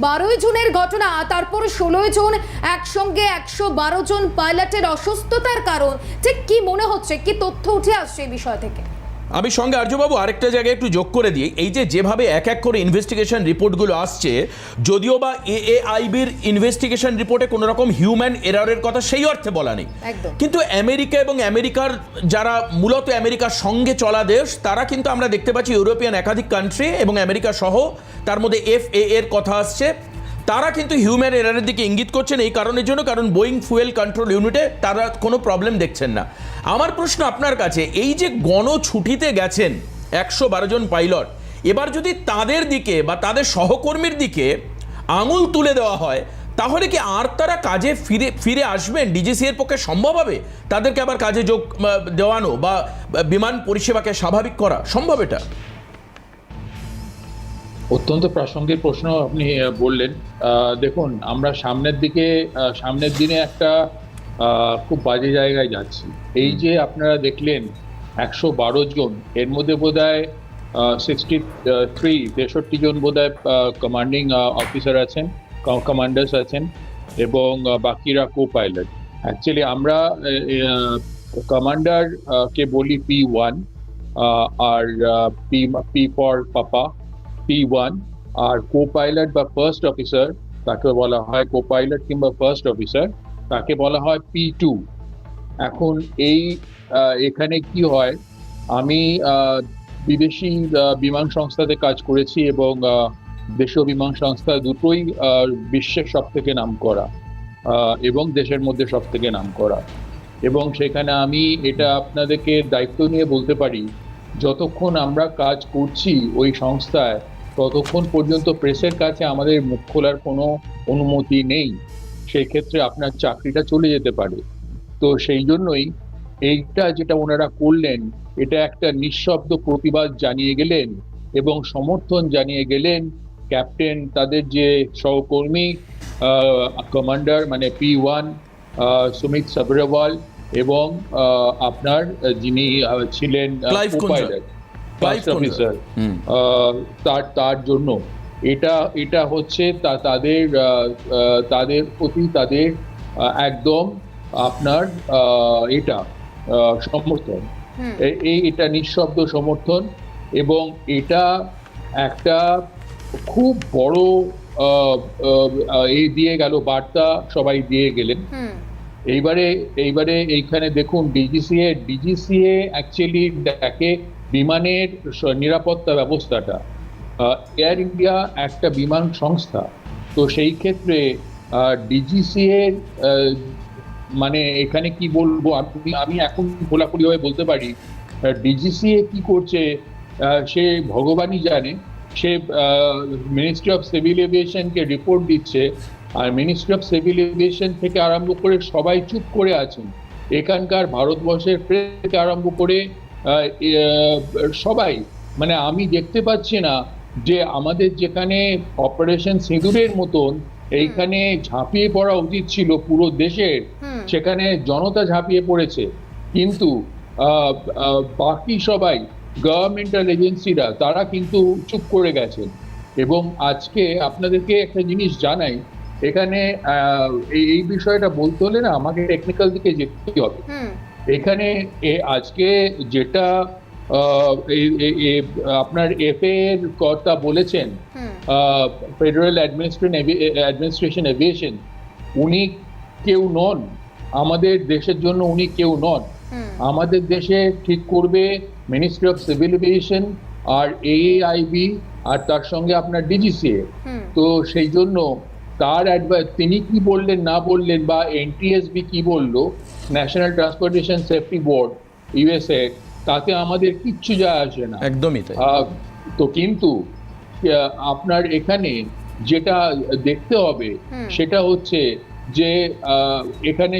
বারোই জুনের ঘটনা, তারপর ষোলোই জুন একসঙ্গে একশো বারো জন পাইলটের অসুস্থতার কারণ। ঠিক কি মনে হচ্ছে? কি তথ্য উঠে আসছে এই বিষয় থেকে? আমি সঙ্গে আর্যবাবু আরেকটা জায়গায় একটু যোগ করে দিই। এই যে যেভাবে এক এক করে ইনভেস্টিগেশন রিপোর্টগুলো আসছে যদিও বা এএআইবির ইনভেস্টিগেশন রিপোর্টে কোনো রকম হিউম্যান এরারের কথা সেই অর্থে বলা নেই। কিন্তু আমেরিকা এবং আমেরিকার যারা মূলত আমেরিকার সঙ্গে চলা দেশ তারা কিন্তু আমরা দেখতে পাচ্ছি ইউরোপিয়ান একাধিক কান্ট্রি এবং আমেরিকা সহ তার মধ্যে এফ এ এর কথা আসছে। তারা কিন্তু হিউম্যান এরারের দিকে ইঙ্গিত করছেন এই কারণের জন্য, কারণ বোয়িং ফুয়েল কন্ট্রোল ইউনিটে তারা কোনো প্রবলেম দেখছেন না। আমার প্রশ্ন আপনার কাছে, এই যে গণছুটিতে গেছেন একশো বারো জন পাইলট, এবার যদি তাদের দিকে বা তাদের সহকর্মীর দিকে আঙুল তুলে দেওয়া হয়, তাহলে কি আর তারা কাজে ফিরে ফিরে আসবেন? ডিজিসি এর পক্ষে সম্ভব হবে তাদেরকে আবার কাজে যোগ দেওয়ানো বা বিমান পরিষেবাকে স্বাভাবিক করা? সম্ভব এটা? অত্যন্ত প্রাসঙ্গিক প্রশ্ন আপনি বললেন। দেখুন আমরা সামনের দিকে সামনের দিনে একটা খুব বাজে জায়গায় যাচ্ছি। এই যে আপনারা দেখলেন একশো বারো জন এর মধ্যে বোধ হয় সিক্সটি থ্রি তেষট্টি জন বোধ হয় কমান্ডিং অফিসার আছেন কমান্ডার্স আছেন এবং বাকিরা কো পাইলট অ্যাকচুয়ালি আমরা কমান্ডার কে বলি P one R P P for papa P one R co pilot বা ফার্স্ট অফিসার তাকে বলা হয় কো পাইলট কিংবা ফার্স্ট অফিসার তাকে বলা হয় পি টু এখন এই এখানে কি হয়, আমি বিদেশি বিমান সংস্থাতে কাজ করেছি এবং দেশীয় বিমান সংস্থা দুটোই বিশ্বের সব থেকে নাম করা এবং দেশের মধ্যে সব থেকে নাম করা এবং সেখানে আমি এটা আপনাদেরকে দায়িত্ব নিয়ে বলতে পারি, যতক্ষণ আমরা কাজ করছি ওই সংস্থায় ততক্ষণ পর্যন্ত প্রেসের কাছে আমাদের মুখ খোলার কোনো অনুমতি নেই। সেক্ষেত্রে আপনার চাকরিটা চলে যেতে পারে। তো সেই জন্যই এইটা যেটা ওনারা করলেন এটা একটা নিঃশব্দ প্রতিবাদ জানিয়ে গেলেন এবং সমর্থন জানিয়ে গেলেন ক্যাপ্টেন তাদের যে সহকর্মী কমান্ডার মানে পি ওয়ান সুমিত সাবরেওয়াল এবং আপনার যিনি ছিলেন। পাইলট ফার্স্ট অফিসার তার তার জন্য। এটা এটা হচ্ছে তা- তাদের তাদের প্রতি তাদের একদম আপনার এটা সমর্থন। এই এটা নিঃশব্দ সমর্থন এবং এটা একটা খুব বড় এই দিয়ে গেল বার্তা সবাই দিয়ে গেলেন। এইবারে এইবারে এইখানে দেখুন ডিজিসিএ ডিজিসিএ অ্যাকচুয়ালি দেখে বিমানের নিরাপত্তা ব্যবস্থাটা এয়ার ইন্ডিয়া একটা বিমান সংস্থা, তো সেই ক্ষেত্রে ডিজিসিএ মানে এখানে কি বলব, আমি আমি এখন খোলাখুলিভাবে বলতে পারি ডিজিসিএ কি করছে সে ভগবানই জানে, সে মিনিস্ট্রি অফ সিভিল এভিয়েশনকে রিপোর্ট দিচ্ছে, আর মিনিস্ট্রি অফ সিভিল এভিয়েশন থেকে আরম্ভ করে সবাই চুপ করে আছেন। এখানকার ভারতবর্ষের প্রেস থেকে আরম্ভ করে সবাই মানে আমি দেখতে পাচ্ছি না যে আমাদের যেখানে অপারেশন সিঁদুরের মতন এইখানে ঝাঁপিয়ে পড়া উচিত ছিল পুরো দেশের সেখানে জনতা ঝাঁপিয়ে পড়েছে। কিন্তু বাকি সবাই গভর্নমেন্টাল এজেন্সিরা তারা কিন্তু চুপ করে গেছেন। এবং আজকে আপনাদেরকে একটা জিনিস জানাই এখানে আহ, এই বিষয়টা বলতে হলে না আমাকে টেকনিক্যাল দিকে যেতে হবে। এখানে এ আজকে যেটা আপনার এফএ এর কর্তা বলেছেন ফেডারেল অ্যাডমিনিস্ট্রেশন অ্যাডমিনিস্ট্রেশন এভিয়েশন উনি কেউ নন। আমাদের দেশের জন্য উনি কেউ নন। আমাদের দেশে ঠিক করবে মিনিস্ট্রি অফ সিভিল এভিয়েশন আর এআইবি আর তার সঙ্গে আপনার ডিজিসিএ তো সেই জন্য তার অ্যাডভাইস তিনি কি বললেন না বললেন বা এনটিএসবি কি বলল national transportation safety board USA তাতে আমাদের কিচ্ছু যায় আসে না। একদমই তাই। তো কিন্তু আপনার এখানে যেটা দেখতে হবে সেটা হচ্ছে যে আহ, এখানে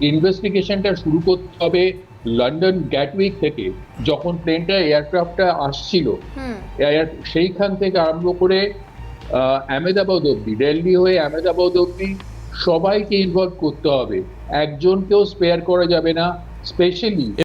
ইনভেস্টিগেশনটা শুরু করতে হবে লন্ডন গ্যাটউইক থেকে যখন প্লেনটা এয়ারক্রাফটটা আসছিল। এয়ার- সেইখান থেকে আরম্ভ করে আহমেদাবাদ অব্দি দিল্লি হয়ে আহমেদাবাদ অব্দি সবাইকে ইনভলভ করতে হবে। একজনকেও স্পেয়ার করা যাবে না স্পেশালি